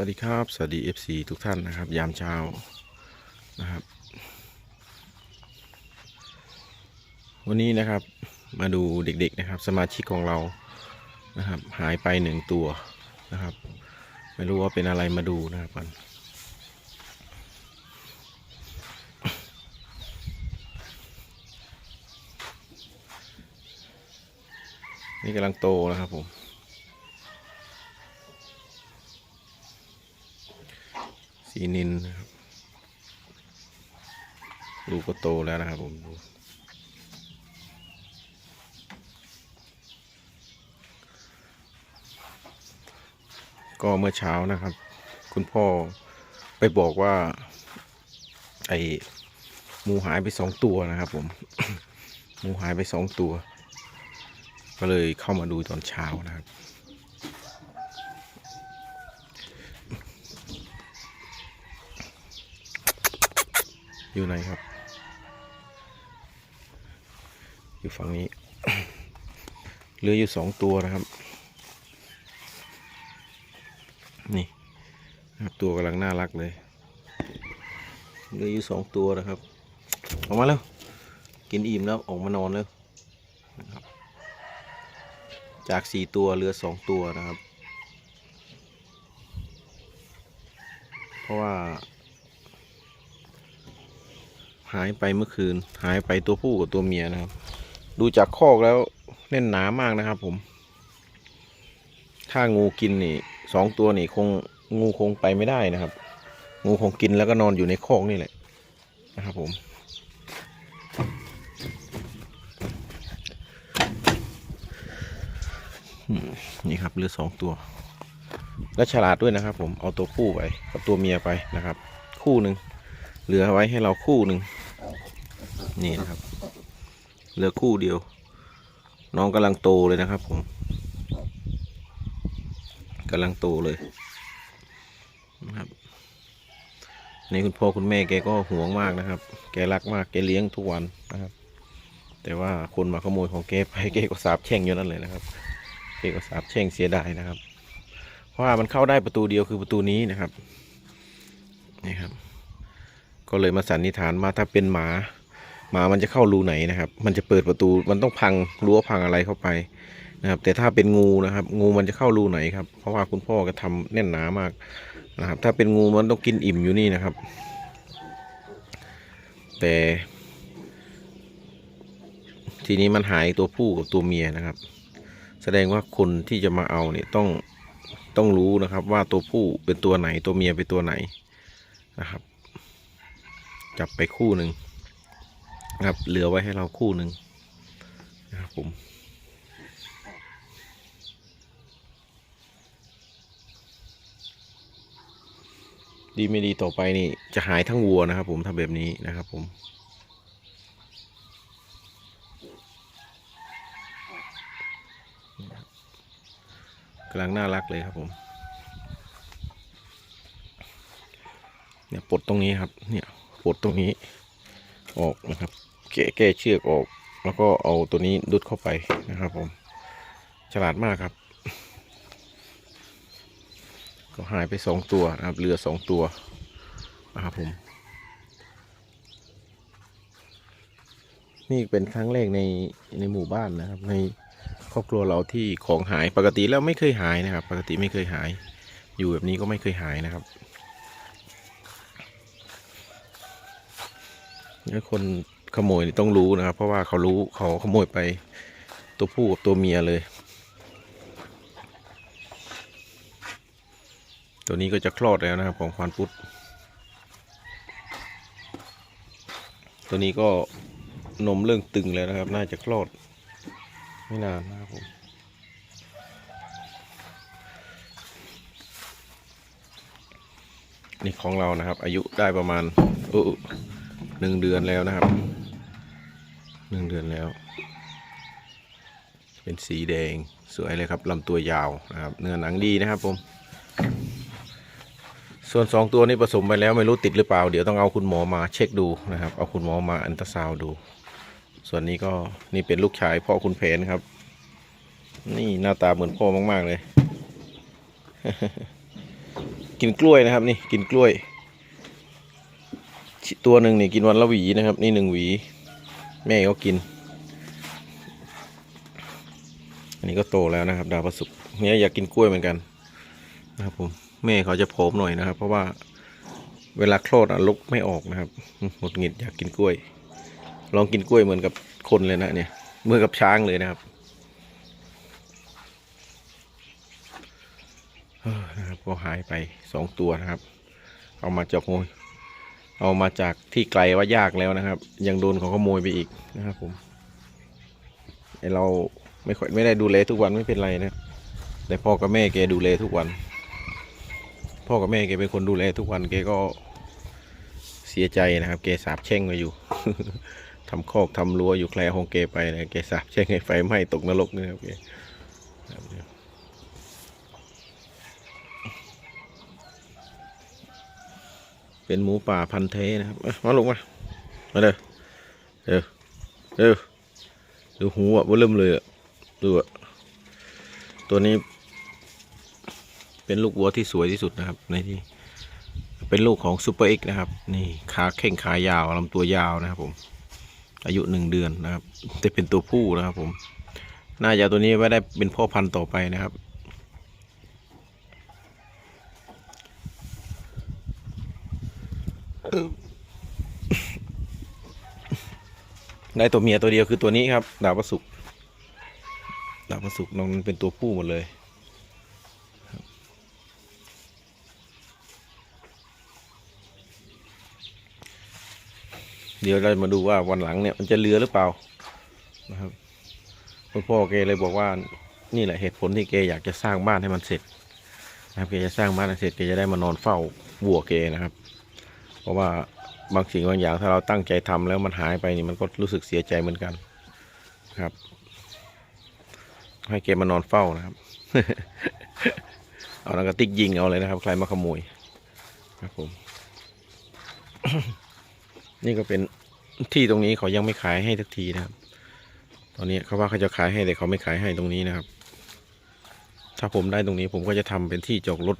วัสดีครับ สวัสดี FC ทุกท่านนะครับ ยามเช้านะครับ วันนี้นะครับมาดูเด็กๆนะครับ สมาชิกของเรานะครับ หายไปหนึ่งตัวนะครับ ไม่รู้ว่าเป็นอะไรมาดูนะครับกันนี่กำลังโตนะครับผม สีนินนะครับลูกก็โตแล้วนะครับผมดูก็เมื่อเช้านะครับ คุณพ่อไปบอกว่า ไอหมูหายไปสองตัวนะครับผมหมูหายไปสองตัว ก็เลยเข้ามาดูตอนเช้านะครับ อยู่ไหนครับ อยู่ฝั่งนี้เหลืออยู่สองตัวนะครับ นี่ตัวกำลังน่ารักเลยเหลืออยู่สองตัวนะครับ ออกมาแล้วกินอิ่มแล้วออกมานอนแล้วนะครับ จากสี่ตัวเหลือสองตัวนะครับ เพราะว่า หายไปเมื่อคืน หายไปตัวผู้กับตัวเมียนะครับ ดูจากคอกแล้วแน่นหนามากนะครับ ผม ถ้างูกินนี่สองตัวนี่คงงูคงไปไม่ได้นะครับ งูคงกินแล้วก็นอนอยู่ในคอกนี่แหละนะครับผมนี่ครับเหลือสองตัว และฉลาดด้วยนะครับ ผมเอาตัวผู้ไปกับตัวเมียไปนะครับ คู่หนึ่งเหลือไว้ให้เราคู่หนึ่ง นี่นะครับเหลือคู่เดียว น้องกำลังโตเลยนะครับผมกำลังโตเลยนะครับนี่คุณพ่อคุณแม่แกก็ห่วงมากนะครับ แกรักมากแกเลี้ยงทุกวันนะครับ แต่ว่าคนมาขโมยของแกไปแกก็สาบแช่งอยู่นั่นเลยนะครับแกก็สาบแช่งเสียดายนะครับ เพราะว่ามันเข้าได้ประตูเดียวคือประตูนี้นะครับนี่ครับ ก็เลยมาสันนิษฐานว่าถ้าเป็นหมา หมามันจะเข้ารูไหนนะครับ มันจะเปิดประตูมันต้องพังรั้วพังอะไรเข้าไปนะครับ แต่ถ้าเป็นงูนะครับ งูมันจะเข้ารูไหนครับ เพราะว่าคุณพ่อก็ทำแน่นหนามากนะครับ ถ้าเป็นงูมันต้องกินอิ่มอยู่นี่นะครับ แต่ ทีนี้มันหายตัวผู้กับตัวเมียนะครับ แสดงว่าคนที่จะมาเอาเนี่ยต้องต้องรู้นะครับ ว่าตัวผู้เป็นตัวไหนตัวเมียเป็นตัวไหนนะครับ จับไปคู่หนึ่ง นะครับ เหลือไว้ให้เราคู่หนึ่งนะครับผมดีไม่ดีต่อไปนี่จะหายทั้งวัวนะครับ ผมทำแบบนี้นะครับผมกำลังน่ารักเลยครับผม เนี่ยปลดตรงนี้ครับ เนี่ยปลดตรงนี้ ออกนะครับ แกะแก้เชือกออก แล้วก็เอาตัวนี้ดุดเข้าไปนะครับผม ฉลาดมากครับ ก็หายไปสองตัวนะครับเหลือสองตัวนะครับผม นี่เป็นครั้งแรกในในหมู่บ้านนะครับ ในครอบครัวเราที่ของหายปกติแล้วไม่เคยหายนะครับ ปกติไม่เคยหาย อยู่แบบนี้ก็ไม่เคยหายนะครับแล้วคน ขโมยนี่ต้องรู้นะครับ เพราะว่าเขารู้เขาขโมยไปตัวผู้กับตัวเมียเลย ตัวนี้ก็จะคลอดแล้วนะครับของควานพุทธตัวนี้ก็นมเรื่องตึงแล้วนะครับ น่าจะคลอด ไม่นานนะครับผมนี่ของเรานะครับ อายุได้ประมาณออ หนึ่งเดือนแล้วนะครับหนึ่งเดือนแล้ว เป็นสีแดงสวยเลยครับลำตัวยาวนะครับ เนื้อหนังดีนะครับผม ส่วนสองตัวนี้ผสมไปแล้วไม่รู้ติดหรือเปล่า เดี๋ยวต้องเอาคุณหมอมาเช็คดูนะครับ เอาคุณหมอมาอันตราซาวดู ส่วนนี้ก็นี่เป็นลูกชายพ่อคุณเพนครับ นี่หน้าตาเหมือนพ่อมาก ๆ เลย กินกล้วยนะครับ นี่กินกล้วย ตัวหนึ่งนี่กินวันละหวีนะครับ นี่หนึ่งหวี แม่ก็กิน อันนี้ก็โตแล้วนะครับ ดาวประสุกเนี่ยอยากกินกล้วยเหมือนกันนะครับผมแม่เขาจะโผล่หน่อยนะครับ เพราะว่าเวลาคลอดอะลุกไม่ออกนะครับหมดหงิดอยากกินกล้วย ลองกินกล้วยเหมือนกับคนเลยนะเนี่ยเหมือนกับช้างเลยนะครับนะครับก็หายไปสองตัวนะครับ เอามาจากโมย เอามาจากที่ไกลว่ายากแล้วนะครับ ยังโดนเขาขโมยไปอีกนะครับผมไอเราไม่ค่อยไม่ได้ดูแลทุกวันไม่เป็นไรนะแต่พ่อกับแม่แกดูแลทุกวัน พ่อกับแม่แกเป็นคนดูแลทุกวันแกก็เสียใจนะครับแกสาบแช่งมาอยู่ทำคอกทำรั้วอยู่แคลของแกไปนะแกสาบแช่งให้ไฟไหม้ตกนรกนี่นะครับแกครับ เป็นหมูป่าพันธุ์แท้นะครับมาลงมามาเด้อเด้อเด้อดูหูอะว่าเริ่มเลยอะดูอะตัวนี้ เป็นลูกวัวที่สวยที่สุดนะครับ ในที่เป็นลูกของซูเปอร์เอ็กนะครับ นี่ขาเข่งขายาวลำตัวยาวนะครับผม อายุหนึ่งเดือนนะครับจะเป็นตัวผู้นะครับผม น่าจะตัวนี้ไว้ได้เป็นพ่อพันธุ์ต่อไปนะครับ ได้ตัวเมียตัวเดียวคือตัวนี้ครับ ดาวประสุกร์ดาวประสุกร์น้องเป็นตัวผู้หมดเลยเดี๋ยวเรามาดูว่าวันหลังเนี่ยมันจะเหลือหรือเปล่านะครับคุณพ่อแกเลยบอกว่านี่แหละเหตุผลที่แกอยากจะสร้างบ้านให้มันเสร็จ นะครับแกจะสร้างบ้านให้เสร็จแกจะได้มานอนเฝ้าวัวแกนะครับ ราะว่าบางสิ่งบางอย่างถ้าเราตั้งใจทำแล้วมันหายไปนี่มันก็รู้สึกเสียใจเหมือนกันครับ ให้แกมานอนเฝ้านะครับ เอานังกระติกยิงเอาเลยนะครับ ใครมาขโมยครับผม นี่ก็เป็นที่ตรงนี้เขายังไม่ขายให้สักทีนะครับ ตอนนี้เขาว่าเขาจะขายให้แต่เขาไม่ขายให้ตรงนี้นะครับ ถ้าผมได้ตรงนี้ผมก็จะทำเป็นที่จอดรถ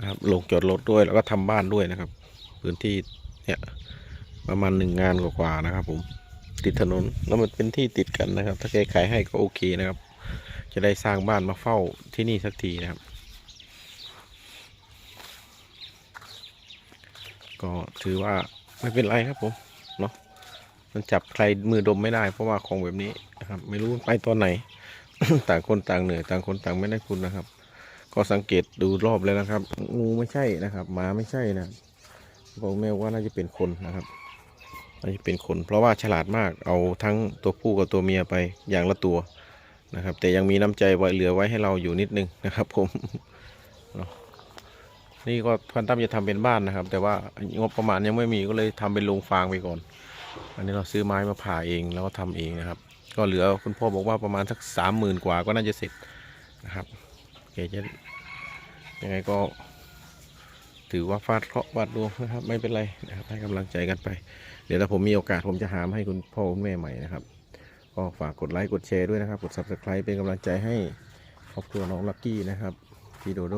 นะครับลงจอดรถด้วยแล้วก็ทำบ้านด้วยนะครับ พื้นที่เนี่ยประมาณหนึ่งงานกว่าๆนะครับ ผม ติดถนนแล้วมันเป็นที่ติดกันนะครับ ถ้าแกขายให้ก็โอเคนะครับ จะได้สร้างบ้านมาเฝ้าที่นี่สักทีนะครับ ก็ถือว่าไม่เป็นไรครับผมเนาะมันจับใครมือดมไม่ได้เพราะว่าของแบบนี้นะครับ ไม่รู้ไปตอนไหน ต่างคนต่างเหนื่อยต่างคนต่างไม่ได้คุณนะครับ ก็สังเกตดูรอบแล้วนะครับ งูไม่ใช่นะครับหมาไม่ใช่นะ บอกแม่ว่าน่าจะเป็นคนนะครับน่าจะเป็นคน เพราะว่าฉลาดมากเอาทั้งตัวผู้กับตัวเมียไปอย่างละตัวนะครับ แต่ยังมีน้ำใจไว้เหลือไว้ให้เราอยู่นิดนึงนะครับ ผมนี่ก็พันตั้มจะทำเป็นบ้านนะครับ แต่ว่างบประมาณยังไม่มีก็เลยทำเป็นโรงฟางไปก่อน อันนี้เราซื้อไม้มาผ่าเองแล้วก็ทำเองนะครับ ก็เหลือคุณพ่อบอกว่าประมาณสักสามหมื่นกว่าก็น่าจะเสร็จนะครับโอเคจะยังไงก็ ถือว่าฟาดเคราะห์บาดดวงนะครับไม่เป็นไรนะครับให้กำลังใจกันไป เดี๋ยวถ้าผมมีโอกาสผมจะหามให้คุณพ่อคุณแม่ใหม่นะครับก็ฝากกดไลค์กดแชร์ด้วยนะครับ กด subscribe เป็นกำลังใจให้ครอบครัวน้องลักกี้นะครับพี่โดโด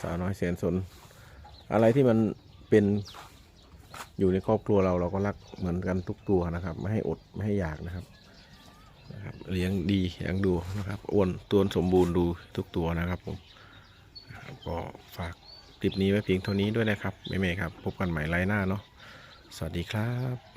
สาวน้อยแสนสน อะไรที่มันเป็นอยู่ในครอบครัวเราเราก็รักเหมือนกันทุกตัวนะครับ ไม่ให้อดไม่ให้อยากนะครับนะครับเลี้ยงดีเลี้ยงดูนะครับอ้วนตัวสมบูรณ์ดูทุกตัวนะครับผมก็ฝาก คลิปนี้ไว้เพียงเท่านี้ด้วยนะครับแม่ๆครับ พบกันใหม่ไลน์หน้าเนาะสวัสดีครับ